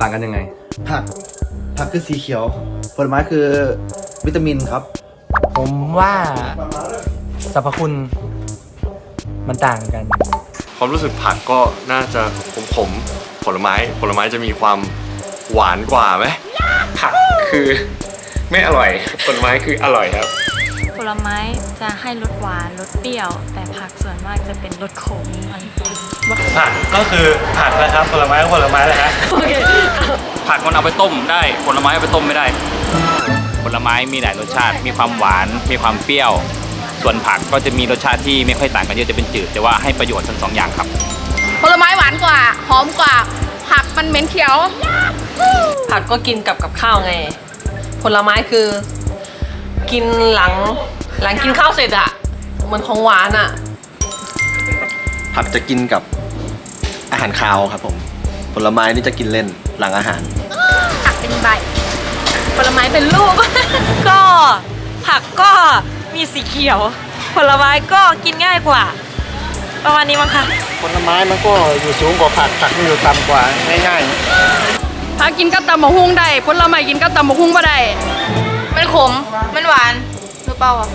ต่างกันยังไง ผักผักคือสีเขียว ผลไม้คือวิตามินครับ ผมว่าสรรพคุณมันต่างกัน ความรู้สึกผักก็น่าจะขมๆผลไม้ ผลไม้จะมีความหวานกว่าไหมผักคือไม่อร่อย ผลไม้คืออร่อยครับ ผลไม้จะให้รสหวานรสเปรี้ยว แต่ผักส่วนมากจะเป็นรสขมมันผักก็คือผักนะครับ ผลไม้ก็ผลไม้แหละฮะ ผักมันเอาไปต้มได้ ผลไม้เอาไปต้มไม่ได้ ผลไม้มีหลายรสชาติ มีความหวาน มีความเปรี้ยว ส่วนผักก็จะมีรสชาติที่ไม่ค่อยต่างกันเยอะจะเป็นจืด แต่ว่าให้ประโยชน์ทั้งสองอย่างครับ ผลไม้หวานกว่า หอมกว่า ผักมันเหม็นเขียว ผักก็กินกับกับข้าวไง ผลไม้คือ กินหลังหลังกินข้าวเสร็จอะเหมือนของหวานอะผักจะกินกับอาหารคาวครับผม ผลไม้นี่จะกินเล่นหลังอาหาร ผักเป็นใบ ผลไม้เป็นลูก ก็ผักก็มีสีเขียว ผลไม้ก็กินง่ายกว่า ประมาณนี้มั้งคะผลไม้มันก็อยู่สูงกว่าผักผักมันอยู่ต่ำกว่าง่ายผักกินกับตำมะฮุ่งได้ผลไม้กินกับตำมะฮุ่งบ่ได้มันขม มันหวานหรือเปล่าอะ